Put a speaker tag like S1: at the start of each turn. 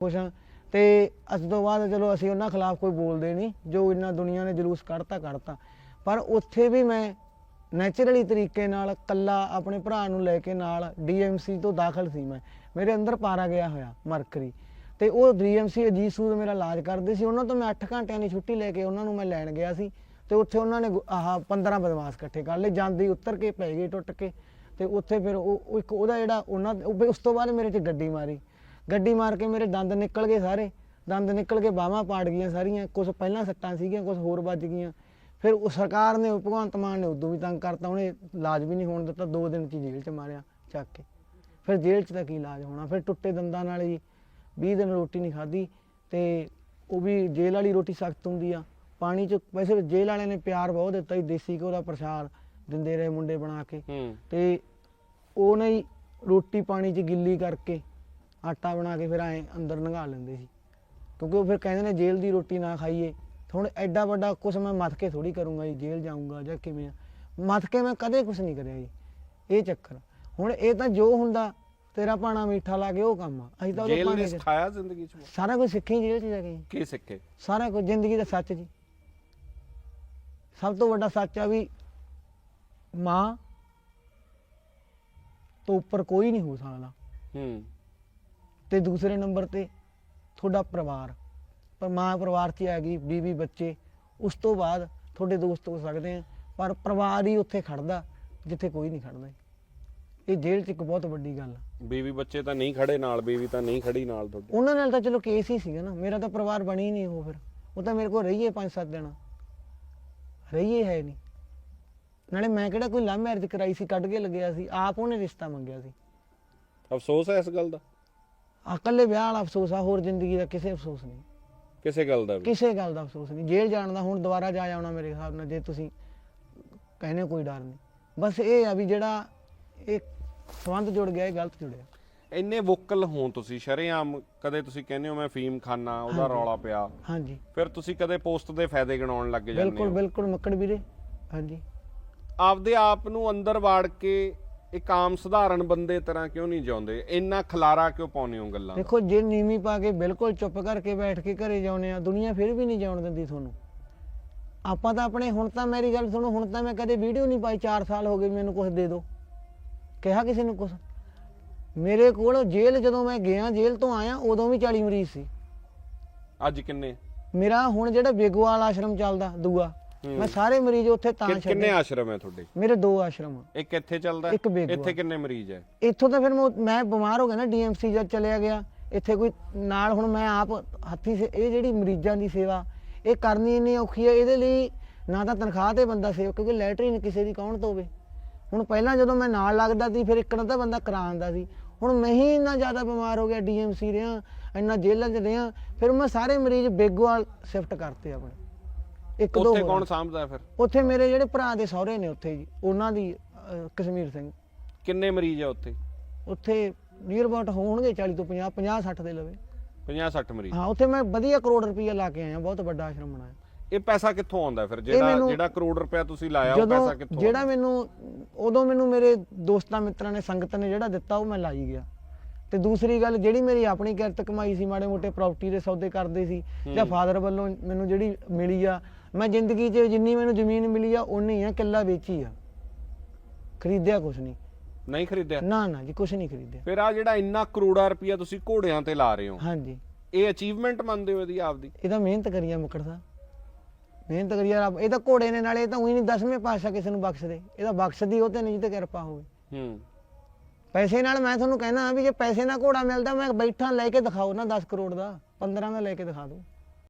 S1: ਖੁਸ਼ ਹਾਂ ਤੇ ਅੱਜ ਤੋਂ ਬਾਅਦ ਚਲੋ ਅਸੀਂ ਉਹਨਾਂ ਖਿਲਾਫ ਕੋਈ ਬੋਲਦੇ ਨਹੀਂ, ਜੋ ਇੰਨਾ ਦੁਨੀਆ ਨੇ ਜਲੂਸ ਕੱਢਤਾ ਕੱਢਤਾ। ਪਰ ਉੱਥੇ ਵੀ ਮੈਂ ਨੈਚੁਰਲੀ ਤਰੀਕੇ ਨਾਲ ਕੱਲਾ ਆਪਣੇ ਭਰਾ ਨੂੰ ਲੈ ਕੇ ਨਾਲ ਡੀਐਮਸੀ ਤੋਂ ਦਾਖਲ ਸੀ ਮੈਂ। ਮੇਰੇ ਅੰਦਰ ਪਾਰਾ ਗਿਆ ਹੋਇਆ, ਮਰਕਰੀ। ਤੇ ਉਹ ਡੀਐਮਸੀ ਅਜੀਤ ਸੂਦ ਮੇਰਾ ਇਲਾਜ ਕਰਦੇ ਸੀ। ਉਹਨਾਂ ਤੋਂ ਮੈਂ 8 ਘੰਟਿਆਂ ਦੀ ਛੁੱਟੀ ਲੈ ਕੇ ਉਹਨਾਂ ਨੂੰ ਮੈਂ ਲੈਣ ਗਿਆ ਸੀ। ਤੇ ਉੱਥੇ ਉਹਨਾਂ ਨੇ ਗੁ- ਆਹ 15 ਬਦਮਾਸ਼ ਇਕੱਠੇ ਕਰ ਲਏ। ਜਾਂਦੀ ਉੱਤਰ ਕੇ, ਪੈ ਗਏ ਟੁੱਟ ਕੇ। ਤੇ ਉੱਥੇ ਫਿਰ ਉਹ ਇੱਕ ਉਹਦਾ ਜਿਹੜਾ ਉਹਨਾਂ ਉਸ ਤੋਂ ਬਾਅਦ ਮੇਰੇ 'ਚ ਗੱਡੀ ਮਾਰੀ। ਗੱਡੀ ਮਾਰ ਕੇ ਮੇਰੇ ਦੰਦ ਨਿਕਲ ਗਏ ਸਾਰੇ। ਦੰਦ ਨਿਕਲ ਕੇ ਬਾਹਾਂ ਪਾੜ ਗਈਆਂ ਸਾਰੀਆਂ। ਕੁਝ ਪਹਿਲਾਂ ਸੱਟਾਂ ਸੀਗੀਆਂ ਕੁਝ ਹੋਰ ਵੱਜ ਗਈਆਂ। ਫਿਰ ਉਹ ਸਰਕਾਰ ਨੇ ਭਗਵੰਤ ਮਾਨ ਨੇ ਉਦੋਂ ਵੀ ਤੰਗ ਕਰਤਾ। ਉਹਨੇ ਇਲਾਜ ਵੀ ਨਹੀਂ ਹੋਣ ਦਿੱਤਾ। ਦੋ ਦਿਨ ਚ ਹੀ ਜੇਲ੍ਹ ਚ ਮਾਰਿਆ ਚੱਕ ਕੇ। ਫਿਰ ਜੇਲ੍ਹ ਚ ਤਾਂ ਕੀ ਇਲਾਜ ਹੋਣਾ? ਫਿਰ ਟੁੱਟੇ ਦੰਦਾਂ ਨਾਲ ਹੀ 20 ਦਿਨ ਰੋਟੀ ਨਹੀਂ ਖਾਧੀ ਤੇ ਉਹ ਵੀ ਜੇਲ੍ਹ ਵਾਲੀ ਰੋਟੀ ਸਖਤ ਹੁੰਦੀ ਆ। ਪਾਣੀ ਚ ਵੈਸੇ ਜੇਲ੍ਹ ਵਾਲਿਆਂ ਨੇ ਪਿਆਰ ਬਹੁਤ ਦਿੱਤਾ ਸੀ ਦੇਸੀ ਘਿਓ ਦਾ ਪ੍ਰਸ਼ਾਦ ਦਿੰਦੇ ਰਹੇ ਮੁੰਡੇ ਬਣਾ ਕੇ।
S2: ਹੂੰ।
S1: ਤੇ ਉਹ ਨਹੀਂ ਰੋਟੀ ਪਾਣੀ 'ਚ ਗਿੱਲੀ ਕਰਕੇ ਆਟਾ ਬਣਾ ਕੇ ਫਿਰ ਐ ਅੰਦਰ ਨਗਾ ਲੈਂਦੇ ਸੀ। ਕਿਉਂਕਿ ਉਹ ਫਿਰ ਕਹਿੰਦੇ ਨੇ ਜੇਲ੍ਹ ਦੀ ਰੋਟੀ ਨਾ ਖਾਈਏ। ਹੁਣ ਐਡਾ ਵੱਡਾ ਕੁਛ ਮੈਂ ਮੱਥ ਕੇ ਥੋੜੀ ਕਰੂੰਗਾ ਜੀ ਜੇਲ੍ਹ ਜਾਊਂਗਾ ਜਾਂ ਕਿਵੇਂ ਆ। ਮੱਥ ਕੇ ਮੈਂ ਕਦੇ ਕੁਛ ਨਹੀਂ ਕਰਿਆ ਜੀ। ਇਹ ਚੱਕਰ। ਹੁਣ ਇਹ ਤਾਂ ਜੋ ਹੁੰਦਾ ਤੇਰਾ ਪਾਣਾ ਮਿੱਠਾ ਲਾ ਕੇ ਉਹ ਕੰਮ ਆ। ਅਸੀਂ ਤਾਂ ਉਹਦੇ
S2: ਜੇਲ੍ਹ ਨੇ
S1: ਭਾਣੇ 'ਚ
S2: ਸਿਖਾਇਆ ਜ਼ਿੰਦਗੀ 'ਚ?
S1: ਸਾਰਾ ਕੁਝ ਸਿੱਖੀ ਜੇਲ੍ਹ 'ਚ ਜਾ ਕੇ ਜੀ।
S2: ਕੀ ਸਿੱਖੇ
S1: ਸਾਰਾ ਕੁਝ ਜ਼ਿੰਦਗੀ ਦਾ ਸੱਚ ਜੀ। ਸਭ ਤੋਂ ਵੱਡਾ ਸੱਚ ਆ ਵੀ ਮਾਂ ਤੋਂ ਉੱਪਰ ਕੋਈ ਨਹੀਂ ਹੋ ਸਕਦਾ।
S2: ਹੂੰ।
S1: ਤੇ ਦੂਸਰੇ ਨੰਬਰ ਤੇ ਤੁਹਾਡਾ ਪਰਿਵਾਰ। ਪਰ ਮਾਂ ਪਰਿਵਾਰ 'ਚ ਹੀ ਆ ਗਈ ਬੀਵੀ ਬੱਚੇ। ਉਸ ਤੋਂ ਬਾਅਦ ਤੁਹਾਡੇ ਦੋਸਤ ਹੋ ਸਕਦੇ ਆ ਪਰ ਪਰਿਵਾਰ ਹੀ ਉੱਥੇ ਖੜਦਾ ਜਿੱਥੇ ਕੋਈ ਨਹੀਂ ਖੜਦਾ ਇਹ ਜੇਲ੍ਹ 'ਚ ਇੱਕ ਬਹੁਤ ਵੱਡੀ ਗੱਲ ਆ।
S2: ਬੀਵੀ ਬੱਚੇ ਤਾਂ ਨਹੀਂ ਖੜੇ ਨਾਲ ਬੀਵੀ ਤਾਂ ਨਹੀਂ ਖੜੀ ਨਾਲ ਤੁਹਾਡੇ।
S1: ਉਹਨਾਂ ਨਾਲ ਤਾਂ ਚਲੋ ਕੇਸ ਹੀ ਸੀਗਾ ਨਾ। ਮੇਰਾ ਤਾਂ ਪਰਿਵਾਰ ਬਣੀ ਨਹੀਂ ਉਹ ਫਿਰ। ਉਹ ਤਾਂ ਮੇਰੇ ਕੋਲ ਰਹੀਏ 5-7 ਦਿਨ। ਰਹੀਏ ਹੈ ਨਹੀਂ। ਨਾਲੇ ਮੈਂ ਕਿਹੜਾ ਕੋਈ ਲਵ ਮੈਰਿਜ ਕਰਾਈ ਸੀ ਕੱਢ ਕੇ ਲੱਗਿਆ ਸੀ। ਆਪ ਉਹਨੇ ਰਿਸ਼ਤਾ ਮੰਗਿਆ ਸੀ।
S2: ਅਫਸੋਸ ਹੈ ਇਸ ਗੱਲ ਦਾ?
S1: ਆਹ ਇਕੱਲੇ ਵਿਆਹ ਵਾਲਾ ਅਫਸੋਸ ਆ ਹੋਰ ਜ਼ਿੰਦਗੀ ਦਾ ਕਿਸੇ ਅਫਸੋਸ ਨਹੀਂ।
S2: ਕਿਸੇ ਗੱਲ ਦਾ ਵੀ।
S1: ਕਿਸੇ ਗੱਲ ਦਾ ਅਫਸੋਸ ਨਹੀਂ। ਜੇਲ੍ਹ ਜਾਣ ਦਾ ਹੁਣ ਦੁਬਾਰਾ ਜਾ ਆਉਣਾ ਮੇਰੇ ਹਿਸਾਬ ਨਾਲ ਜੇ ਤੁਸੀਂ ਕਹਿੰਦੇ ਕੋਈ ਡਰ ਨਹੀਂ। ਬਸ ਇਹ ਆ ਵੀ ਜਿਹੜਾ ਇਹ ਸੰਬੰਧ ਜੁੜ ਗਿਆ ਇਹ ਗਲਤ ਜੁੜਿਆ।
S2: ਇੰਨੇ ਵੋਕਲ ਹੋਂ ਤੁਸੀਂ ਸ਼ਰੇਆਮ ਕਦੇ ਤੁਸੀਂ ਕਹਿੰਦੇ ਹੋ ਮੈਂ ਫੀਮ ਖਾਨਾ ਉਹਦਾ ਰੌਲਾ ਪਿਆ।
S1: ਹਾਂਜੀ।
S2: ਫਿਰ ਤੁਸੀਂ ਕਦੇ ਪੋਸਟ ਦੇ ਫਾਇਦੇ ਗਿਣਾਉਣ ਲੱਗ ਜਾਂਦੇ
S1: ਬਿਲਕੁਲ
S2: ਹੋ।
S1: ਬਿਲਕੁਲ ਮੱਕੜ ਵੀਰੇ। ਹਾਂਜੀ।
S2: ਆਪਦੇ ਆਪ ਨੂੰ ਅੰਦਰ ਵਾੜ ਕੇ ਇੱਕ ਆਮ ਸਧਾਰਨ ਬੰਦੇ ਤਰ੍ਹਾਂ ਕਿਉਂ ਨਹੀਂ ਜਿਉਂਦੇ? ਇੰਨਾ ਖਲਾਰਾ ਕਿਉਂ ਪਾਉਂਦੇ ਹੋ ਗੱਲਾਂ ਦਾ?
S1: ਦੇਖੋ ਜੇ ਨੀਵੀਂ ਪਾ ਕੇ ਬਿਲਕੁਲ ਚੁੱਪ ਕਰਕੇ ਬੈਠ ਕੇ ਘਰੇ ਜਾਉਨੇ ਆ ਦੁਨੀਆ ਫਿਰ ਵੀ ਨਹੀਂ ਜਾਣ ਦਿੰਦੀ ਤੁਹਾਨੂੰ। ਆਪਾਂ ਤਾਂ ਆਪਣੇ ਹੁਣ ਤਾਂ ਮੇਰੀ ਗੱਲ ਸੁਣੋ ਹੁਣ ਤਾਂ ਮੈਂ ਕਦੇ ਵੀਡੀਓ ਨਹੀਂ ਪਾਈ 4 ਸਾਲ ਹੋ ਗਏ ਮੈਨੂੰ ਕੁਝ ਦੇ ਦਿਓ ਕਿਹਾ ਕਿਸੇ ਨੂੰ ਕੁਝ ਮੇਰੇ ਕੋਲ ਜੇਲ੍ਹ ਜਦੋਂ ਮੈਂ ਗਿਆ ਜੇਲ੍ਹ ਤੋਂ ਆਇਆ ਉਦੋਂ ਵੀ 40 ਮਰੀਜ਼ ਸੀ।
S2: ਅੱਜ ਕਿੰਨੇ?
S1: ਮੇਰਾ ਹੁਣ ਜਿਹੜਾ ਬੇਗੋਵਾਲ ਆਸ਼ਰਮ ਚੱਲਦਾ ਦੂਆ। ਮੈਂ ਸਾਰੇ ਮਰੀਜ਼ ਉੱਥੇ ਤਾਂ
S2: ਕਿ- ਕਿੰਨੇ
S1: ਛੱਡੇ
S2: ਆਸ਼ਰਮ ਹੈ ਤੁਹਾਡੇ?
S1: ਮੇਰੇ ਦੋ ਆਸ਼ਰਮ ਆ।
S2: ਇੱਕ ਇੱਥੇ ਚੱਲਦਾ ਹੈ?
S1: ਇੱਕ ਬੇਗੂਆ।
S2: ਇੱਥੇ ਕਿੰਨੇ ਮਰੀਜ਼ ਹੈ?
S1: ਇੱਥੋਂ ਤਾਂ ਫਿਰ ਮੈਂ- ਮੈਂ ਬਿਮਾਰ ਹੋ ਗਿਆ ਨਾ ਡੀਐਮਸੀ ਜਦ ਚਲਿਆ ਗਿਆ। ਇੱਥੇ ਕੋਈ ਨਾਲ ਹੁਣ ਮੈਂ ਆਪ ਹੱਥੀ ਸੇ ਇਹ ਜਿਹੜੀ ਮਰੀਜ਼ਾਂ ਦੀ ਸੇਵਾ ਇਹ ਕਰਨੀ ਇੰਨੀ ਔਖੀ ਹੈ ਇਹਦੇ ਲਈ ਨਾ ਤਾਂ ਤਨਖਾਹ ਤੇ ਬੰਦਾ ਸੇਵ ਕਿਉਂਕਿ ਲੈਟਰੀਨ ਕਿਸੇ ਦੀ ਕੌਣ ਧੋਵੇ ਹੁਣ ਪਹਿਲਾਂ ਜਦੋਂ ਮੈਂ ਨਾਲ ਲੱਗਦਾ ਸੀ ਫਿਰ ਇੱਕ ਨਾ ਤਾਂ ਬੰਦਾ ਕਰਾਉਂਦਾ ਸੀ। ਹੁਣ ਮੈਂ ਹੀ ਇੰਨਾ ਜ਼ਿਆਦਾ ਬਿਮਾਰ ਹੋ ਗਿਆ ਡੀਐਮਸੀ ਰਿਆਂ ਇੰਨਾ ਜੇਲ੍ਹਾਂ 'ਚ ਰਿਆਂ ਫਿਰ ਮੈਂ ਸਾਰੇ ਮਰੀਜ਼ ਬੇਗੋਵਾਲ ਸ਼ਿਫਟ ਕਰਤੇ ਆਪਣੇ। ਇੱਕ ਦੋ
S2: ਉੱਥੇ ਕੌਣ
S1: ਆ।
S2: ਸਾਂਭਦਾ ਫਿਰ?
S1: ਉੱਥੇ ਮੇਰੇ ਜਿਹੜੇ ਭਰਾ ਦੇ ਸਹੁਰੇ ਨੇ ਉੱਥੇ ਜੀ ਉਹਨਾਂ ਦੀ ਅਹ, ਕਸ਼ਮੀਰ ਸਿੰਘ।
S2: ਕਿੰਨੇ ਮਰੀਜ਼ ਹੈ ਉੱਥੇ?
S1: ਉੱਥੇ ਨੀਅਰ ਅਬਾਊਟ ਹੋਣਗੇ 40 ਤੋਂ 50 50 60 ਦੇ ਲਵੇ।
S2: 50 60 ਮਰੀਜ਼।
S1: ਹਾਂ ਉੱਥੇ ਮੈਂ ਵਧੀਆ ਕਰੋੜ ਰੁਪਈਆ ਲਾ ਕੇ ਆਇਆ ਬਹੁਤ ਵੱਡਾ ਆਸ਼ਰਮ ਬਣਾਇਆ।
S2: ਇਹ ਪੈਸਾ ਕਿੱਥੋਂ ਆਉਂਦਾ ਫਿਰ? ਜਿਹੜਾ
S1: ਮੈਨੂੰ-
S2: ਜਿਹੜਾ ਕਰੋੜ ਰੁਪਇਆ ਤੁਸੀਂ ਲਾਇਆ ਉਹ ਪੈਸਾ
S1: ਜਦੋਂ
S2: ਕਿੱਥੋਂ
S1: ਜਿਹੜਾ? ਮੈਨੂੰ ਉਦੋਂ ਮੈਨੂੰ ਮੇਰੇ ਦੋਸਤਾਂ ਮਿੱਤਰਾਂ ਨੇ ਸੰਗਤ ਨੇ ਜਿਹੜਾ ਦਿੱਤਾ ਉਹ ਮੈਂ ਲਾਈ ਗਿਆ। ਤੇ ਦੂਸਰੀ ਗੱਲ ਜਿਹੜੀ ਮੇਰੀ ਆਪਣੀ ਕਿਰਤ ਕਮਾਈ ਸੀ ਮਾੜੇ ਮੋਟੇ ਪ੍ਰਾਪਰਟੀ ਦੇ ਸੌਦੇ ਕਰਦੇ ਸੀ ਜਾਂ ਫਾਦਰ ਵੱਲੋਂ ਮੈਨੂੰ ਜਿਹੜੀ ਮਿਲੀ ਆ ਮੈਂ ਜ਼ਿੰਦਗੀ 'ਚ ਜਿੰਨੀ ਮੈਨੂੰ ਜ਼ਮੀਨ ਮਿਲੀ ਆ ਉਨੀ ਆ ਕਿੱਲਾ ਵੇਚੀ ਆ। ਖਰੀਦਿਆ ਕੁਛ ਨਹੀਂ।
S2: ਨਹੀਂ ਖਰੀਦਿਆ?
S1: ਨਾ ਨਾ ਜੀ ਕੁਛ ਨਹੀਂ ਖਰੀਦਿਆ।
S2: ਫਿਰ ਆ ਜਿਹੜਾ ਇੰਨਾ ਕਰੋੜਾ ਰੁਪਇਆ ਤੁਸੀਂ ਘੋੜਿਆਂ ਤੇ ਲਾ ਰਹੇ ਹੋ।
S1: ਹਾਂਜੀ।
S2: ਇਹ ਅਚੀਵਮੈਂਟ ਮੰਨਦੇ ਹੋ ਇਹਦੀ ਆਪਦੀ?
S1: ਇਹਦਾ ਮਿਹਨਤ ਕਰੀਆ ਮੁਕੜ ਸਾਹਿਬ। ਮਿਹਨਤ ਕਰੀਆ ਰੱਬ। ਇਹ ਤਾਂ ਘੋੜੇ ਨੇ ਨਾਲੇ ਇਹ ਤਾਂ ਉਹੀ ਨਹੀਂ ਦਸਵੇਂ ਪਾਤਸ਼ਾਹ ਕਿਸੇ ਨੂੰ ਬਖਸ਼ਦੇ। ਇਹਦਾ ਬਖਸ਼ਦੀ ਉਹ ਤੇ ਨਹੀਂ ਤੇ ਕਿਰਪਾ ਹੋਵੇ।
S2: ਹੂੰ।
S1: ਪੈਸੇ ਨਾਲ ਮੈਂ ਤੁਹਾਨੂੰ ਕਹਿਣਾ ਵੀ ਜੇ ਪੈਸੇ ਨਾਲ ਘੋੜਾ ਮਿਲਦਾ ਮੈਂ ਬੈਠਾ ਲੈ ਕੇ ਦਿਖਾਓ ਨਾ 10 ਕਰੋੜ ਦਾ। 15 ਦਾ ਲੈ ਕੇ ਦਿਖਾ ਦਿਓ।